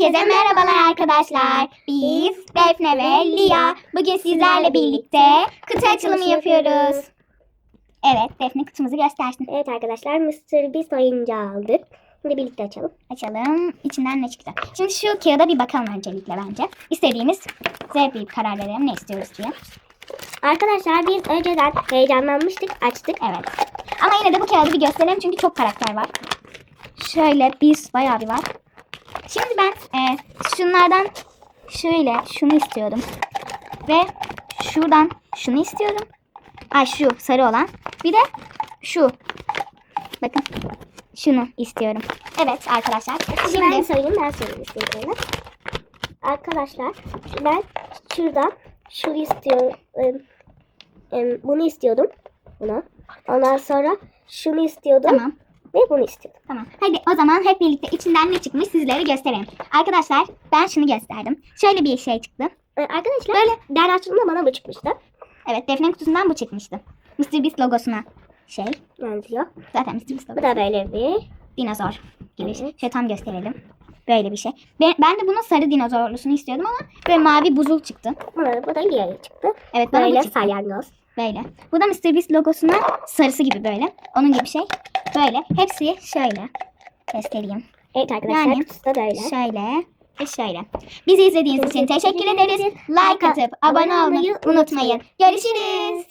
Herkese merhabalar arkadaşlar. Biz Defne ve Lia. Bugün sizlerle birlikte kutu açılımı yapıyoruz. Evet Defne kutumuzu göstersin. Evet arkadaşlar Mr. Beast oyuncağı aldık. Şimdi birlikte açalım. Açalım. İçinden ne çıktı? Şimdi şu kağıda bir bakalım öncelikle bence. İstediğimiz size bir karar verelim ne istiyoruz diye. Arkadaşlar biz önceden heyecanlanmıştık açtık. Evet. Ama yine de bu kağıdı bir gösterelim çünkü çok karakter var. Şöyle bir bayağı bir var. Şimdi ben e, şunlardan şöyle şunu istiyorum. Ve şuradan şunu istiyorum. Ay şu sarı olan. Bir de şu. Bakın. Şunu istiyorum. Evet arkadaşlar. Şimdi ben söyleyeyim ben söyleyeyim istediklerini. Arkadaşlar ben şuradan şu istiyorum. Bunu istiyordum. Bunu. Ondan sonra şunu istiyordum tamam. Ve bunu istiyordum. Tamam. Hadi o zaman hep birlikte içinden ne çıkmış sizlere göstereyim. Arkadaşlar ben şunu gösterdim. Şöyle bir şey çıktı. Ee, arkadaşlar Böyle. der açtığımda bana bu çıkmıştı. Evet Defne'nin kutusundan bu çıkmıştı. Mr. Beast logosuna şey. Benziyor. Zaten Mr. Beast Bu logosu. da böyle bir. Dinozor gibi. Evet. Şöyle tam gösterelim. Böyle bir şey. Ben, ben de bunun sarı dinozorlusunu istiyordum ama böyle mavi buzul çıktı. Bu da, bu da Lia'ya çıktı. Evet bana bu Böyle çıktı. salyangoz. Böyle. Bu da Mr. Beast logosuna sarısı gibi böyle. Onun gibi şey. Böyle. Hepsi şöyle. Göstereyim. Evet arkadaşlar Yani- kutusu da böyle. Şöyle ve şöyle. Bizi izlediğiniz için teşekkür ederiz. Like atıp abone olmayı unutmayın. Görüşürüz.